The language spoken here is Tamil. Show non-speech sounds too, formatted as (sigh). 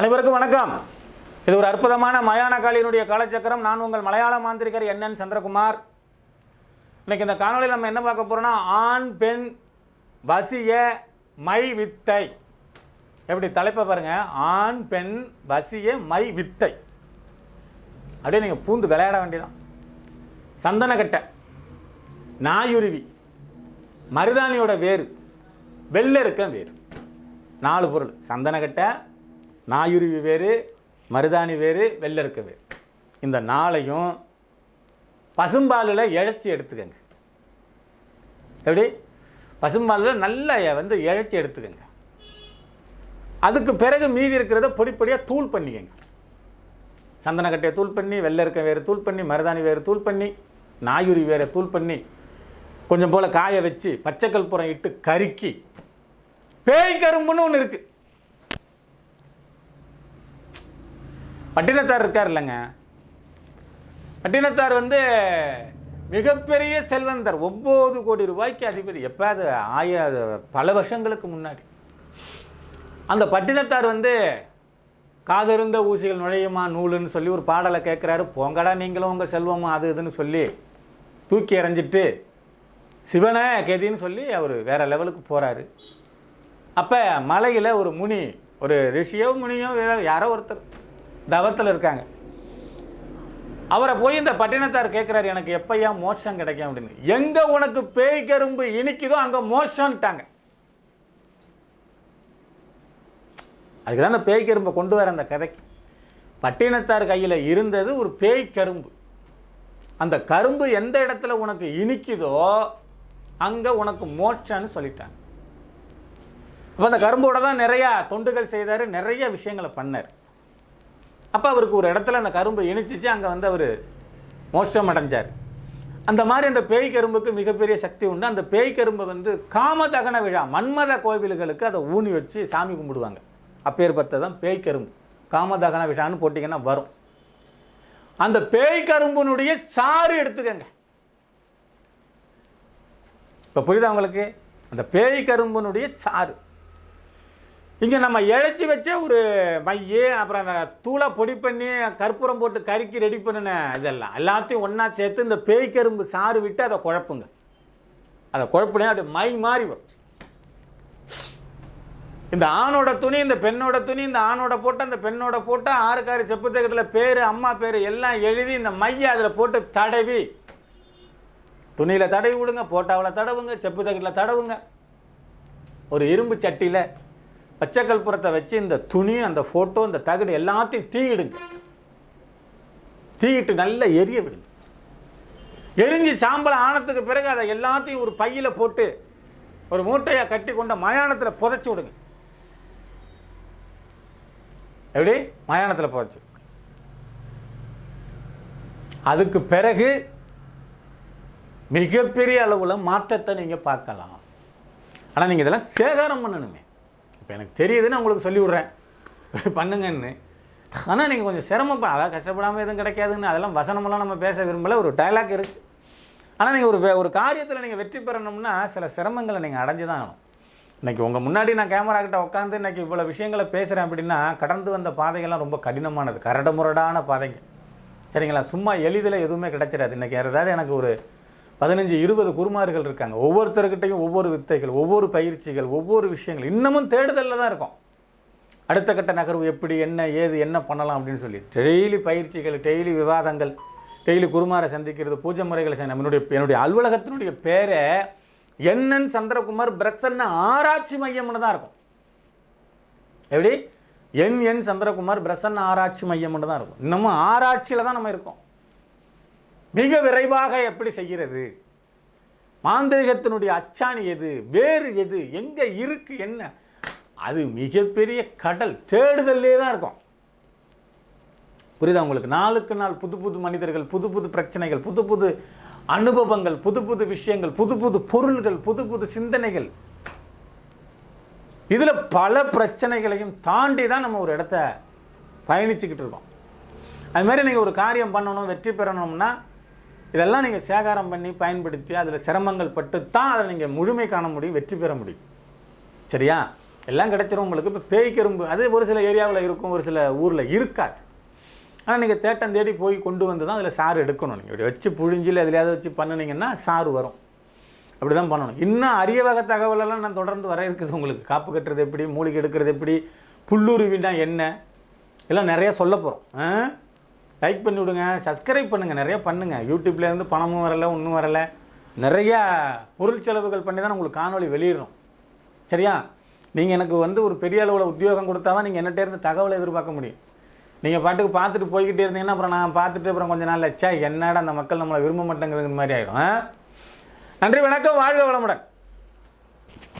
அனைவருக்கும் வணக்கம். இது ஒரு அற்புதமான மயான காளியினுடைய காலச்சக்கரம். நான் உங்கள் மலையாள மாந்திரிகர் என்என் சந்திரகுமார். இன்றைக்கி இந்த காணொலியில் நம்ம என்ன பார்க்க போகிறோம்னா ஆண் பெண் வசிய மை வித்தை. எப்படி தலைப்பை பாருங்க. ஆண் பெண் வசிய மை வித்தை. அப்படியே நீங்கள் பூந்து விளையாட வேண்டியதான் சந்தனக்கட்டை நாயுருவி மருதாணியோட வேறு வெள்ளெருக்க வேறு நாலு பொருள். சந்தனக்கட்டை நாயுருவி வேறு மருதாணி வேறு வெள்ளெருக்க வேறு. இந்த நாளையும் பசும்பாலில் இழைச்சி எடுத்துக்கங்க. எப்படி? பசும்பாலில் நல்லா வந்து இழைச்சி எடுத்துக்கங்க. அதுக்கு பிறகு மீதி இருக்கிறத பொடிப்பொடியாக தூள் பண்ணிக்கங்க. சந்தனக்கட்டையை தூள் பண்ணி வெள்ளெருக்க வேறு தூள் பண்ணி மருதாணி வேறு தூள் பண்ணி நாயுரி வேறு தூள் பண்ணி கொஞ்சம் போல் காய வச்சு பச்சைக்கற்பூரம் இட்டு கருக்கி பேய் கரும்புன்னு ஒன்று இருக்குது பட்டினத்தார் இருக்கார் இல்லைங்க பட்டினத்தார் வந்து மிகப்பெரிய செல்வந்தர். ஒம்பது கோடி ரூபாய்க்கு அதிபதி. எப்போ அது ஆய அது பல வருஷங்களுக்கு முன்னாடி. அந்த பட்டினத்தார் வந்து காதருந்த ஊசிகள் நுழையுமா நூலுன்னு சொல்லி ஒரு பாடலை கேட்குறாரு. போங்கடா நீங்களும் உங்கள் செல்வமா அது இதுன்னு சொல்லி தூக்கி எறிஞ்சிட்டு சிவனை கெதின்னு சொல்லி அவர் வேறு லெவலுக்கு போகிறாரு அப்போ மலையில் ஒரு முனி ஒரு ரிஷியோ முனியோ வேற- யாரோ ஒருத்தர். தவத்தில் இருக்காங்க. அவரை போய் இந்த பட்டினத்தார் கேட்குறாரு எனக்கு எப்பயா மோஷம் கிடைக்கும்? அப்படின்னு. எங்கே உனக்கு பேய் கரும்பு இனிக்குதோ அங்கே மோஷம்ட்டாங்க அதுக்கு தான் அந்த பேய் கரும்பை கொண்டு வர அந்த கதைக்கு. பட்டினத்தார் கையில் இருந்தது ஒரு பேய் கரும்பு. அந்த கரும்பு எந்த இடத்துல உனக்கு இனிக்குதோ அங்கே உனக்கு மோட்சம்னு சொல்லிட்டாங்க. அப்போ அந்த கரும்போட தான் நிறையா தொண்டுகள் செய்தார் நிறைய விஷயங்களை பண்ணார். அப்போ அவருக்கு ஒரு இடத்துல அந்த கரும்பு இணைச்சிச்சு அங்கே வந்து அவர் மோஷம் அடைஞ்சார் அந்த மாதிரி அந்த பேய் கரும்புக்கு மிகப்பெரிய சக்தி உண்டு. அந்த பேய் கரும்பை வந்து காமதகன விழா மன்மத கோவில்களுக்கு அதை ஊனி வச்சு சாமி கும்பிடுவாங்க. அப்பேற்பட்டது தான் பேய் கரும்பு. காமதகன விழான்னு போட்டிங்கன்னா வரும். அந்த பேய் கரும்புனுடைய சாறு எடுத்துக்கங்க. இப்போ புரியுதா உங்களுக்கு? அந்த பேய் கரும்புனுடைய சாறு. இங்கே நம்ம இழைச்சி வச்ச ஒரு மைய அப்புறம் அந்த தூளை பொடி பண்ணி கற்பூரம் போட்டு கறிக்கு ரெடி பண்ணின இதெல்லாம். எல்லாத்தையும் ஒன்றா சேர்த்து இந்த பேய் கரும்பு சாறு விட்டு அதை குழப்புங்க. அதை குழப்பினா அப்படி மை மாறி வரும். இந்த ஆணோட துணி இந்த பெண்ணோட துணி இந்த ஆணோட போட்டு அந்த பெண்ணோட போட்டு ஆறுக்காரி செப்பு தகட்டில் பேர் அம்மா பேர் எல்லாம் எழுதி இந்த மையை அதில் போட்டு தடவி துணியில் தடவி விடுங்க போட்டாவில் தடவுங்க செப்பு தகட்டில் தடவுங்க. ஒரு இரும்பு சட்டியில் பச்சை கற்பூரத்தை வச்சு இந்த துணி அந்த ஃபோட்டோ இந்த தகடு எல்லாத்தையும் தீயிடுங்க. தீயிட்டு நல்லா எரிய விடுங்க. எரிஞ்சு சாம்பல் ஆனதுக்கு பிறகு அதை எல்லாத்தையும் ஒரு பையில் போட்டு ஒரு மூட்டையாக கட்டி கொண்ட மயானத்தில் புதைச்சி விடுங்க. எப்படி? மயானத்தில் புதைச்சி அதுக்கு பிறகு மிகப்பெரிய அளவில் மாற்றத்தை நீங்கள் பார்க்கலாம். ஆனால் நீங்கள் இதெல்லாம் சேகாரம் பண்ணணுமே. இப்போ எனக்கு தெரியுதுன்னு உங்களுக்கு சொல்லி விட்றேன் (laughs) பண்ணுங்கன்னு. ஆனால் நீங்கள் கொஞ்சம் சிரமப்ப அதான் கஷ்டப்படாமல் எதுவும் கிடைக்காதுன்னு அதெல்லாம் வசனமெல்லாம் நம்ம பேச விரும்பல ஒரு டைலாக் இருக்குது ஆனால் நீங்கள் ஒரு ஒரு காரியத்தில் நீங்கள் வெற்றி பெறணும்னா சில சிரமங்களை நீங்கள் அடைஞ்சு தான் ஆகணும். இன்றைக்கி உங்கள் முன்னாடி நான் கேமரா கிட்ட உட்காந்து இன்றைக்கி இவ்வளோ விஷயங்களை பேசுகிறேன் அப்படின்னா கடந்து வந்த பாதைகள்லாம் ரொம்ப கடினமானது கரடுமுரடான பாதைங்க. சரிங்களா? சும்மா எளிதில் எதுவுமே கிடைச்சிடாது. இன்றைக்கி ஏதாவது எனக்கு ஒரு பதினஞ்சு இருபது குருமார்கள் இருக்காங்க. ஒவ்வொருத்தர்கிட்டையும் ஒவ்வொரு வித்தைகள் ஒவ்வொரு பயிற்சிகள் ஒவ்வொரு விஷயங்கள். இன்னமும் தேடுதலில் தான் இருக்கும். அடுத்த கட்ட நகர்வு எப்படி என்ன ஏது என்ன பண்ணலாம் அப்படின்னு சொல்லி. டெய்லி பயிற்சிகள் டெய்லி விவாதங்கள் டெய்லி குருமாரை சந்திக்கிறது பூஜை முறைகளை என்னுடைய என்னுடைய அலுவலகத்தினுடைய பேரை என்னன் சந்திரகுமார் பிரசன்ன ஆராய்ச்சி மையம்னு தான் இருக்கும். எப்படி? என் என் சந்திரகுமார் பிரசன்ன ஆராய்ச்சி மையம்னு தான் இருக்கும். இன்னமும் ஆராய்ச்சியில் தான் நம்ம இருக்கோம். மிக விரைவாக எப்படி செய்கிறது? மாந்திரிகத்தினுடைய அச்சாணி எது? வேறு எது? எங்கே இருக்கு? என்ன? அது மிகப்பெரிய கடல். தேடுதல்லே தான் இருக்கும். புரியுதா உங்களுக்கு? நாளுக்கு நாள் புது புது மனிதர்கள் புது புது பிரச்சனைகள் புது புது அனுபவங்கள் புது புது விஷயங்கள் புது புது பொருள்கள் புது புது சிந்தனைகள். இதில் பல பிரச்சனைகளையும் தாண்டி தான் நம்ம ஒரு இடத்த பயணிச்சுக்கிட்டு இருக்கோம். அது மாதிரி நீங்கள் ஒரு காரியம் பண்ணணும் வெற்றி பெறணும்னா இதெல்லாம் நீங்கள் சேகாரம் பண்ணி பயன்படுத்தி அதில் சிரமங்கள் பட்டு தான் அதில் நீங்கள் முழுமை காண முடியும் வெற்றி பெற முடியும். சரியா? எல்லாம் கிடைச்சிரும் உங்களுக்கு. இப்போ பேய் கரும்பு அது ஒரு சில ஏரியாவில் இருக்கும் ஒரு சில ஊரில் இருக்காது. ஆனால் நீங்கள் தேட்டம் தேடி போய் கொண்டு வந்து தான் அதில் சாறு எடுக்கணும். நீங்கள் இப்படி வச்சு புழிஞ்சில் எதுலையாவது வச்சு பண்ணுனீங்கன்னா சாறு வரும். அப்படி தான் பண்ணணும். இன்னும் அரிய வகை தகவலெல்லாம் நான் தொடர்ந்து வர இருக்குது உங்களுக்கு. காப்பு கட்டுறது எப்படி மூலிகை எடுக்கிறது எப்படி புல்லுருவினா என்ன? எல்லாம் நிறைய சொல்ல போகிறோம் லைக் பண்ணி விடுங்க சப்ஸ்கிரைப் பண்ணுங்கள் நிறைய பண்ணுங்கள் யூடியூப்லேருந்து பணமும் வரலை ஒன்றும் வரலை. நிறையா பொருள் செலவுகள் பண்ணி தான் உங்களுக்கு காணொலி வெளியிடுறோம். சரியா? நீங்கள் எனக்கு வந்து ஒரு பெரிய அளவில் உத்தியோகம் கொடுத்தா தான் நீங்கள் என்னட்டே இருந்து தகவலை எதிர்பார்க்க முடியும். நீங்கள் பாட்டுக்கு பார்த்துட்டு போய்கிட்டே இருந்தீங்கன்னா அப்புறம் நான் பார்த்துட்டு அப்புறம் கொஞ்ச நாள் லட்சா என்னடா அந்த மக்கள் நம்மளை விரும்ப மாட்டேங்கிறது மாதிரி ஆகிடும் நன்றி வணக்கம் வாழ்க வளமுடன்.